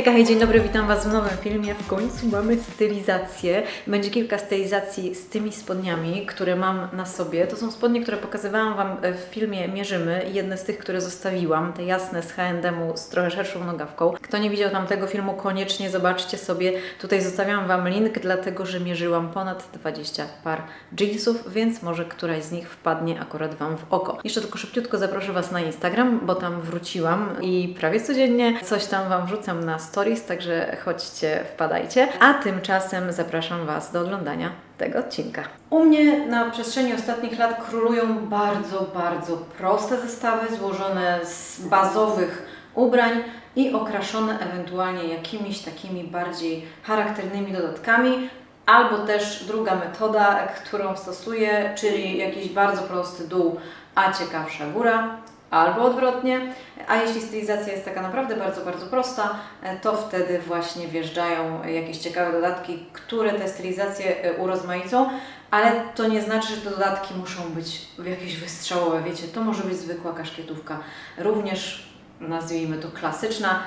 Hejka, hej, dzień dobry, witam Was w nowym filmie. W końcu mamy stylizację. Będzie kilka stylizacji z tymi spodniami, które mam na sobie. To są spodnie, które pokazywałam Wam w filmie Mierzymy. Jedne z tych, które zostawiłam, te jasne z H&M-u z trochę szerszą nogawką. Kto nie widział tamtego filmu, koniecznie zobaczcie sobie. Tutaj zostawiam Wam link, dlatego że mierzyłam ponad 20 par jeansów, więc może któraś z nich wpadnie akurat Wam w oko. Jeszcze tylko szybciutko zaproszę Was na Instagram, bo tam wróciłam i prawie codziennie coś tam Wam wrzucam na stories, także chodźcie, wpadajcie. A tymczasem zapraszam Was do oglądania tego odcinka. U mnie na przestrzeni ostatnich lat królują bardzo, bardzo proste zestawy złożone z bazowych ubrań i okraszone ewentualnie jakimiś takimi bardziej charakternymi dodatkami. Albo też druga metoda, którą stosuję, czyli jakiś bardzo prosty dół, a ciekawsza góra, albo odwrotnie. A jeśli stylizacja jest taka naprawdę bardzo, bardzo prosta, e, to wtedy właśnie wjeżdżają jakieś ciekawe dodatki, które te stylizacje e, urozmaicą. Ale to nie znaczy, że te dodatki muszą być jakieś wystrzałowe. Wiecie, to może być zwykła kaszkietówka, również nazwijmy to klasyczna.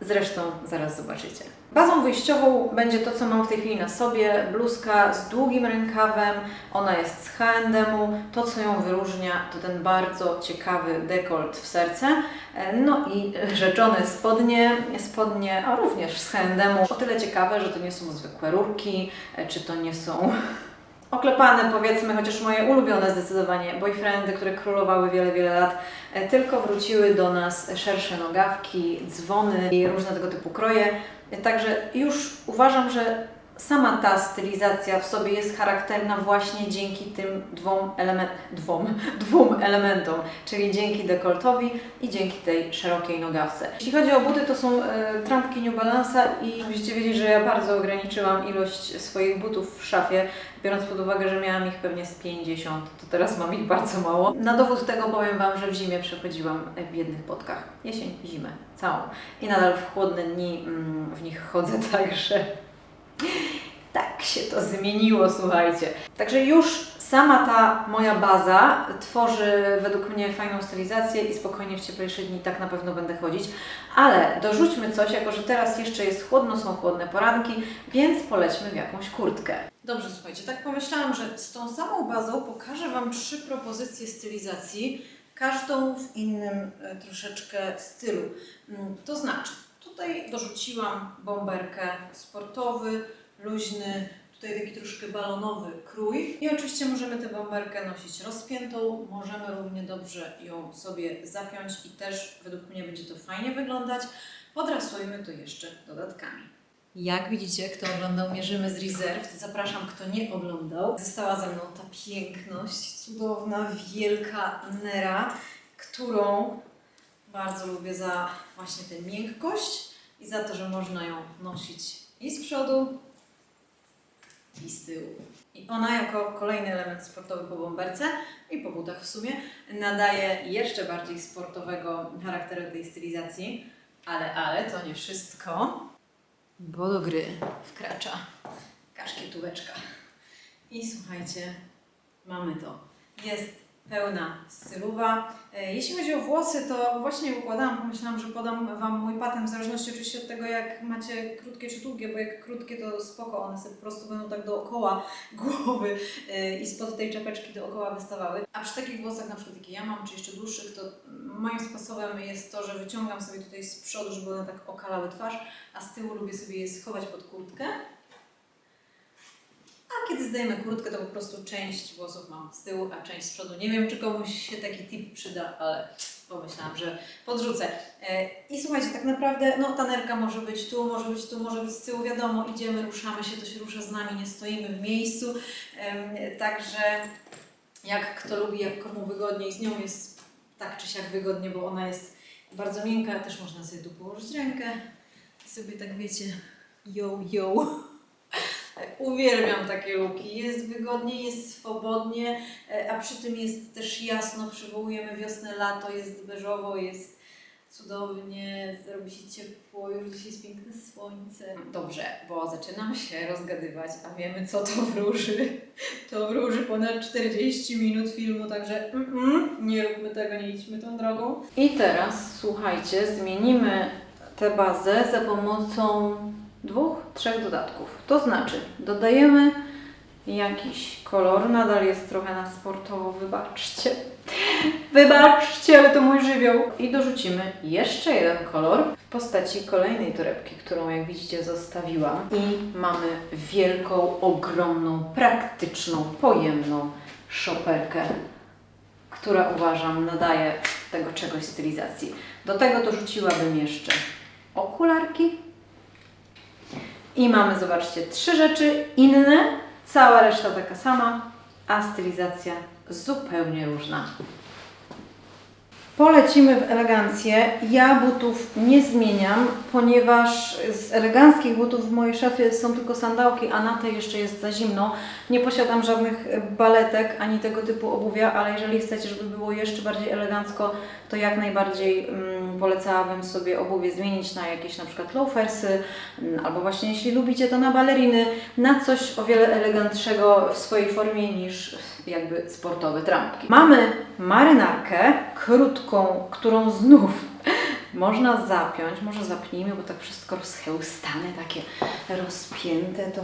Zresztą zaraz zobaczycie. Bazą wyjściową będzie to, co mam w tej chwili na sobie. Bluzka z długim rękawem. Ona jest z H&M-u. To, co ją wyróżnia, to ten bardzo ciekawy dekolt w serce. E, No i rzeczone spodnie, spodnie, a również z H&M-u. O tyle ciekawe, że to nie są zwykłe rurki, e, czy to nie są oklepane powiedzmy, chociaż moje ulubione zdecydowanie boyfriendy, które królowały wiele, wiele lat, e, tylko wróciły do nas szersze nogawki, dzwony i różne tego typu kroje. E, Także już uważam, że sama ta stylizacja w sobie jest charakterna właśnie dzięki tym dwom, element, dwom, dwóm elementom, czyli dzięki dekoltowi i dzięki tej szerokiej nogawce. Jeśli chodzi o buty, to są e, trampki New Balance'a i musicie wiedzieć, że ja bardzo ograniczyłam ilość swoich butów w szafie, biorąc pod uwagę, że miałam ich pewnie z 50, to teraz mam ich bardzo mało. Na dowód tego powiem Wam, że w zimie przechodziłam w jednych podkach. Jesień, zimę, całą. I nadal w chłodne dni mm, w nich chodzę, także tak się to zmieniło, słuchajcie. Także już sama ta moja baza tworzy według mnie fajną stylizację i spokojnie w cieplejsze dni tak na pewno będę chodzić. Ale dorzućmy coś, jako że teraz jeszcze jest chłodno, są chłodne poranki, więc polećmy w jakąś kurtkę. Dobrze, słuchajcie, tak pomyślałam, że z tą samą bazą pokażę Wam trzy propozycje stylizacji, każdą w innym e, troszeczkę stylu. Mm, To znaczy, tutaj dorzuciłam bomberkę sportowy, luźny, tutaj taki troszkę balonowy krój. I oczywiście możemy tę bomberkę nosić rozpiętą, możemy równie dobrze ją sobie zapiąć i też według mnie będzie to fajnie wyglądać. Podrasujmy to jeszcze dodatkami. Jak widzicie, kto oglądał Mierzymy z Reserve, to zapraszam, kto nie oglądał. Została ze mną ta piękność, cudowna, wielka Nera, którą bardzo lubię za właśnie tę miękkość i za to, że można ją nosić i z przodu, i z tyłu. I ona jako kolejny element sportowy po bomberce i po butach w sumie nadaje jeszcze bardziej sportowego charakteru tej stylizacji. Ale, ale to nie wszystko, bo do gry wkracza kaszkietóweczka. I słuchajcie, mamy to. Jest pełna stylowa. E, Jeśli chodzi o włosy, to właśnie układałam. Pomyślałam, że podam Wam mój patent, w zależności oczywiście od tego, jak macie krótkie czy długie, bo jak krótkie to spoko, one sobie po prostu będą tak dookoła głowy e, i spod tej czapeczki dookoła wystawały. A przy takich włosach, na przykład jakie ja mam, czy jeszcze dłuższych, to moim sposobem jest to, że wyciągam sobie tutaj z przodu, żeby one tak okalały twarz, a z tyłu lubię sobie je schować pod kurtkę. A kiedy zdejmę kurtkę, to po prostu część włosów mam z tyłu, a część z przodu. Nie wiem, czy komuś się taki tip przyda, ale pomyślałam, że podrzucę. E, I słuchajcie, tak naprawdę, no ta nerka może być tu, może być tu, może być z tyłu, wiadomo, idziemy, ruszamy się, to się rusza z nami, nie stoimy w miejscu. Także jak kto lubi, jak komu wygodniej, z nią jest tak czy siak wygodnie, bo ona jest bardzo miękka, też można sobie tu położyć rękę sobie tak wiecie, yo, yo. Uwielbiam takie luki. Jest wygodnie, jest swobodnie, e, a przy tym jest też jasno. Przywołujemy wiosnę, lato, jest beżowo, jest cudownie, robi się ciepło, już dzisiaj jest piękne słońce. Dobrze, bo zaczynam się rozgadywać, a wiemy co to wróży. To wróży ponad 40 minut filmu, także mm, mm, nie róbmy tego, nie idźmy tą drogą. I teraz słuchajcie, zmienimy tę bazę za pomocą dwóch, trzech dodatków. To znaczy, dodajemy jakiś kolor, nadal jest trochę na sportowo, wybaczcie. Wybaczcie, ale to mój żywioł. I dorzucimy jeszcze jeden kolor w postaci kolejnej torebki, którą jak widzicie zostawiłam. I mamy wielką, ogromną, praktyczną, pojemną szoperkę, która uważam nadaje tego czegoś stylizacji. Do tego dorzuciłabym jeszcze okularki. I mamy, zobaczcie, trzy rzeczy inne, cała reszta taka sama, a stylizacja zupełnie różna. Polecimy w elegancję. Ja butów nie zmieniam, ponieważ z eleganckich butów w mojej szafie są tylko sandałki, a na tej jeszcze jest za zimno. Nie posiadam żadnych baletek ani tego typu obuwia, ale jeżeli chcecie, żeby było jeszcze bardziej elegancko, to jak najbardziej mm, polecałabym sobie obuwie zmienić na jakieś na przykład loafersy, mm, albo właśnie jeśli lubicie to na baleriny, na coś o wiele elegantszego w swojej formie niż jakby sportowe trampki. Mamy marynarkę krótką, którą znów można zapiąć. Może zapnijmy, bo tak wszystko rozchełstane, takie rozpięte, to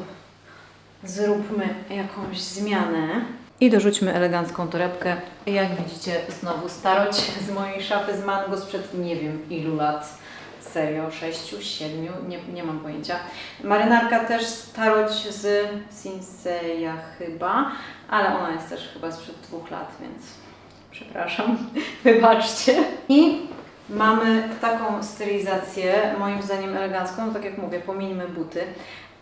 zróbmy jakąś zmianę. I dorzućmy elegancką torebkę. Jak widzicie, znowu starość z mojej szafy z mango sprzed nie wiem ilu lat. Serio, 6, 7, nie, nie mam pojęcia. Marynarka też starość z Sinseya chyba, ale ona jest też chyba sprzed dwóch lat, więc przepraszam, wybaczcie. I mamy taką stylizację, moim zdaniem elegancką, no tak jak mówię, pomińmy buty,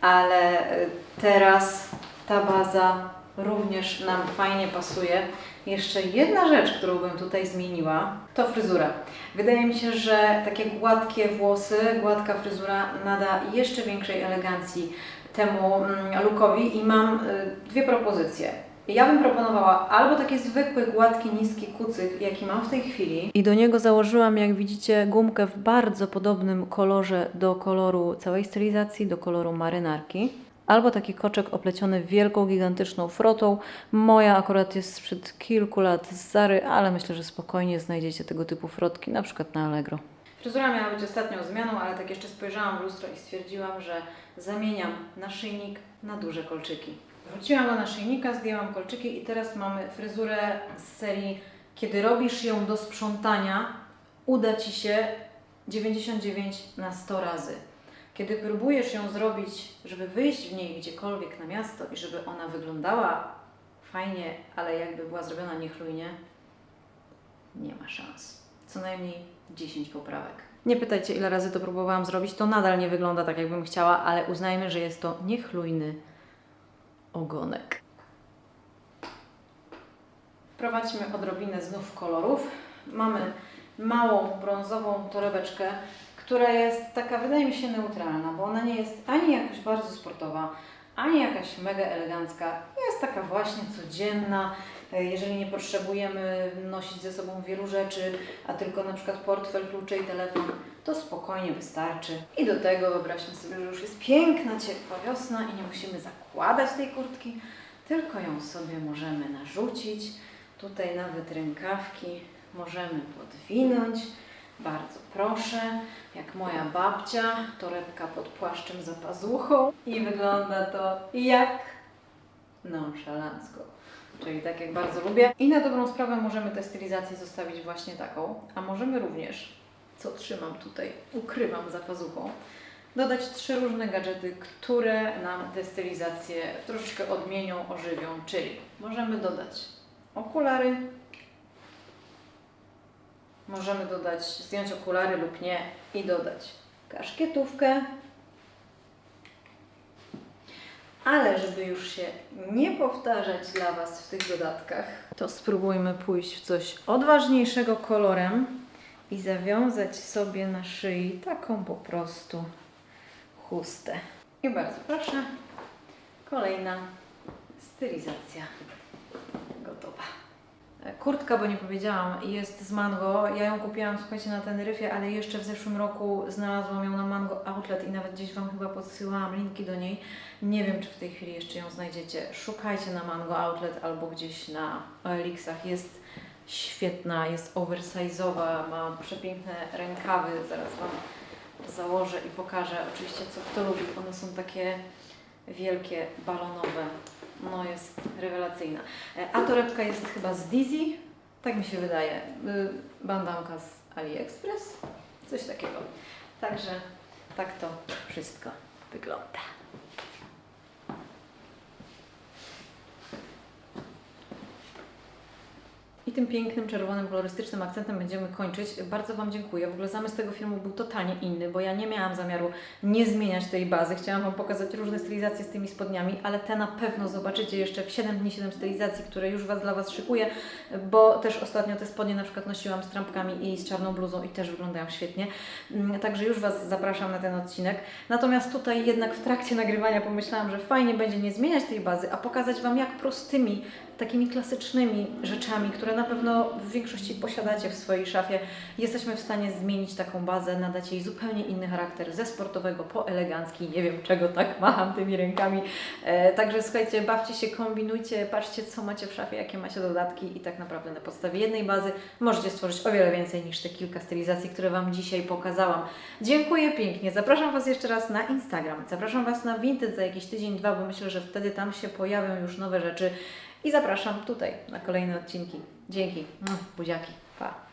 ale y, teraz ta baza również nam fajnie pasuje. Jeszcze jedna rzecz, którą bym tutaj zmieniła, to fryzura. Wydaje mi się, że takie gładkie włosy, gładka fryzura nada jeszcze większej elegancji temu mm, lookowi i mam y, dwie propozycje. Ja bym proponowała albo taki zwykły, gładki, niski kucyk, jaki mam w tej chwili. I do niego założyłam, jak widzicie, gumkę w bardzo podobnym kolorze do koloru całej stylizacji, do koloru marynarki. Albo taki koczek opleciony wielką, gigantyczną frotą. Moja akurat jest sprzed kilku lat z Zary, ale myślę, że spokojnie znajdziecie tego typu frotki, na przykład na Allegro. Fryzura miała być ostatnią zmianą, ale tak jeszcze spojrzałam w lustro i stwierdziłam, że zamieniam naszyjnik na duże kolczyki. Wróciłam do naszyjnika, zdjęłam kolczyki i teraz mamy fryzurę z serii Kiedy robisz ją do sprzątania, uda Ci się 99 na 100 razy. Kiedy próbujesz ją zrobić, żeby wyjść w niej gdziekolwiek na miasto i żeby ona wyglądała fajnie, ale jakby była zrobiona niechlujnie, nie ma szans. Co najmniej 10 poprawek. Nie pytajcie, ile razy to próbowałam zrobić, to nadal nie wygląda tak, jakbym chciała, ale uznajmy, że jest to niechlujny ogonek. Wprowadźmy odrobinę znów kolorów. Mamy małą brązową torebeczkę, która jest taka, wydaje mi się, neutralna, bo ona nie jest ani jakoś bardzo sportowa, ani jakaś mega elegancka. Jest taka właśnie codzienna. Jeżeli nie potrzebujemy nosić ze sobą wielu rzeczy, a tylko na przykład portfel, klucze i telefon, to spokojnie wystarczy. I do tego wyobraźmy sobie, że już jest piękna, ciepła wiosna i nie musimy zakładać tej kurtki, tylko ją sobie możemy narzucić. Tutaj nawet rękawki możemy podwinąć. Bardzo proszę, jak moja babcia, torebka pod płaszczem za pazuchą i wygląda to jak nonszalancko. Czyli tak jak bardzo lubię. I na dobrą sprawę możemy tę stylizację zostawić właśnie taką, a możemy również, co trzymam tutaj, ukrywam za pazuchą, dodać trzy różne gadżety, które nam tę stylizację troszeczkę odmienią, ożywią. Czyli możemy dodać okulary, Możemy dodać, zdjąć okulary lub nie i dodać kaszkietówkę. Ale żeby już się nie powtarzać dla Was w tych dodatkach, to spróbujmy pójść w coś odważniejszego kolorem i zawiązać sobie na szyi taką po prostu chustę. I bardzo proszę, kolejna stylizacja gotowa. Kurtka, bo nie powiedziałam, jest z Mango. Ja ją kupiłam, słuchajcie, na Teneryfie, ale jeszcze w zeszłym roku znalazłam ją na Mango Outlet i nawet gdzieś Wam chyba podsyłałam linki do niej. Nie wiem, czy w tej chwili jeszcze ją znajdziecie. Szukajcie na Mango Outlet albo gdzieś na OLX-ach. Jest świetna, jest oversize'owa, ma przepiękne rękawy. Zaraz Wam założę i pokażę. Oczywiście, co kto lubi. One są takie wielkie, balonowe. No jest rewelacyjna. E, A torebka jest chyba z Dizzy. Tak mi się wydaje. Y, Bandanka z AliExpress. Coś takiego. Także tak to wszystko wygląda. I tym pięknym, czerwonym, kolorystycznym akcentem będziemy kończyć. Bardzo Wam dziękuję. W ogóle zamysł tego filmu był totalnie inny, bo ja nie miałam zamiaru nie zmieniać tej bazy. Chciałam Wam pokazać różne stylizacje z tymi spodniami, ale te na pewno zobaczycie jeszcze w 7 dni 7 stylizacji, które już Was dla Was szykuję, bo też ostatnio te spodnie na przykład nosiłam z trampkami i z czarną bluzą i też wyglądają świetnie. Mm, Także już Was zapraszam na ten odcinek. Natomiast tutaj jednak w trakcie nagrywania pomyślałam, że fajnie będzie nie zmieniać tej bazy, a pokazać Wam jak prostymi, takimi klasycznymi rzeczami, które na pewno w większości posiadacie w swojej szafie, jesteśmy w stanie zmienić taką bazę, nadać jej zupełnie inny charakter, ze sportowego po elegancki, nie wiem czego tak macham tymi rękami. E, także słuchajcie, bawcie się, kombinujcie, patrzcie co macie w szafie, jakie macie dodatki i tak naprawdę na podstawie jednej bazy możecie stworzyć o wiele więcej niż te kilka stylizacji, które Wam dzisiaj pokazałam. Dziękuję pięknie, zapraszam Was jeszcze raz na Instagram, zapraszam Was na Vinted za jakiś tydzień, dwa, bo myślę, że wtedy tam się pojawią już nowe rzeczy i zapraszam tutaj na kolejne odcinki. Dzięki, buziaki, pa!